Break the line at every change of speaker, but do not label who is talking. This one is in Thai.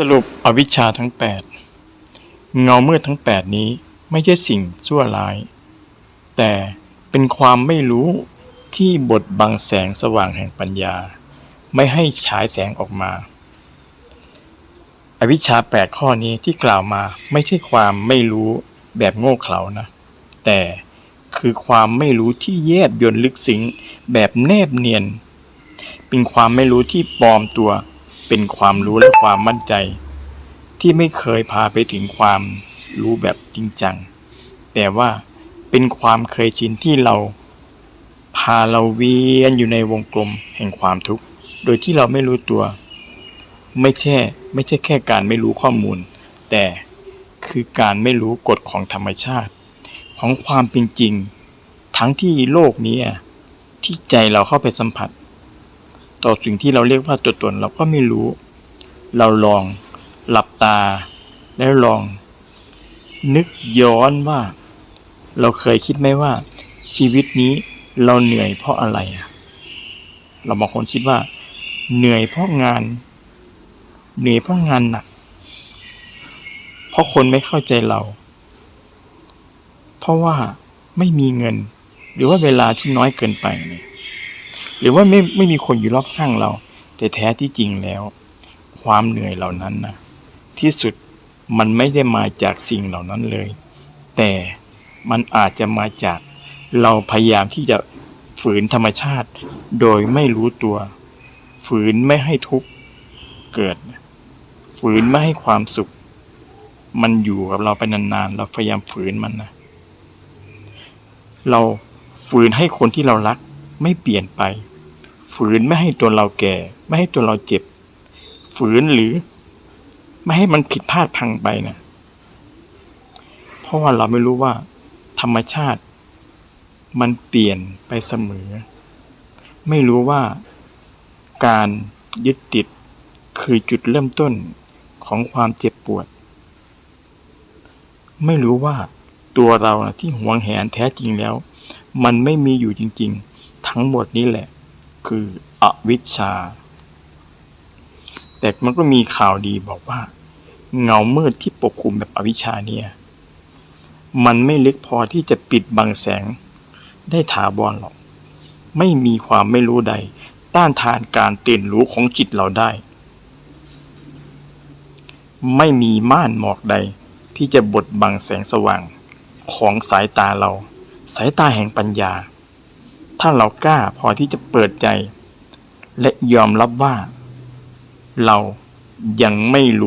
สรุปอวิชชาทั้ง 8 เงามืดทั้ง 8 นี้ไม่ใช่สิ่งชั่วร้าย แต่เป็นความไม่รู้ที่บดบังแสงสว่างแห่งปัญญา ไม่ให้ฉายแสงออกมา อวิชชา 8 ข้อนี้ที่กล่าวมาไม่ใช่ความไม่รู้แบบโง่เขลานะ แต่คือความไม่รู้ที่แยบยลลึกซึ้งแบบแนบเนียน เป็นความไม่รู้ที่ปลอมตัว เป็นความรู้และความมั่นใจ ที่ไม่เคยพาไปถึงความรู้แบบจริงจัง แต่ว่าเป็นความเคยชินที่เรา พาเราเวียนอยู่ในวงกลมแห่งความทุกข์ โดยที่เราไม่รู้ตัว ไม่ใช่ไม่ใช่แค่การไม่รู้ข้อมูล แต่คือการไม่รู้กฎของธรรมชาติ ของความเป็นจริง ทั้งที่โลกนี้ที่ใจเราเข้าไปสัมผัส ต่อสิ่งที่เราเรียกว่าตัวตนเราก็ไม่รู้ เราลองหลับตา แล้วลอง นึกย้อนว่า เราเคยคิดไหมว่า ชีวิตนี้เราเหนื่อยเพราะอะไร เราบางคนคิดว่า เหนื่อยเพราะงาน เหนื่อยเพราะงานหนัก เพราะคนไม่เข้าใจเรา เพราะว่าไม่มีเงิน หรือว่าเวลาที่น้อยเกินไปเนี่ย รือว่าไม่ไม่มีคนอยู่รอบข้างเรา แต่แท้ที่จริงแล้ว ความเหนื่อยเหล่านั้นนะที่สุดมันไม่ได้มาจากสิ่งเหล่านั้นเลย แต่มันอาจจะมาจากเราพยายามที่จะฝืนธรรมชาติ โดยไม่รู้ตัว ฝืนไม่ให้ทุกข์เกิด ฝืนไม่ให้ความสุข มันอยู่กับเราไปนานๆ เราพยายามฝืนมันนะเราฝืนให้คนที่เรารักไม่เปลี่ยนไป ฝืนไม่ให้ตัวเราแก่ ไม่ให้ตัวเราเจ็บ ฝืนหรือไม่ให้มันผิดพลาดพังไปนะเพราะว่าเราไม่รู้ว่า ธรรมชาติ มันเปลี่ยนไปเสมอ ไม่รู้ว่าการยึดติดคือจุดเริ่มต้นของความเจ็บปวด ไม่รู้ว่าตัวเราที่หวงแหนแท้จริงแล้ว มันไม่มีอยู่จริง ๆ ทั้งหมดนี้แหละ คืออวิชชา แต่มันก็มีข่าวดีบอกว่า เงามืดที่ปกคลุมแบบอวิชชาเนี่ย มันไม่เลึกพอที่จะปิดบังแสงได้ถาวรหรอก ไม่มีความไม่รู้ใด ต้านทานการตื่นรู้ของจิตเราได้ ไม่มีม่านหมอกใดที่จะบดบังแสงสว่างของสายตาเรา สายตาแห่งปัญญา ถ้าเรากล้าพอที่จะเปิดใจ และยอมรับว่า เรายังไม่รู้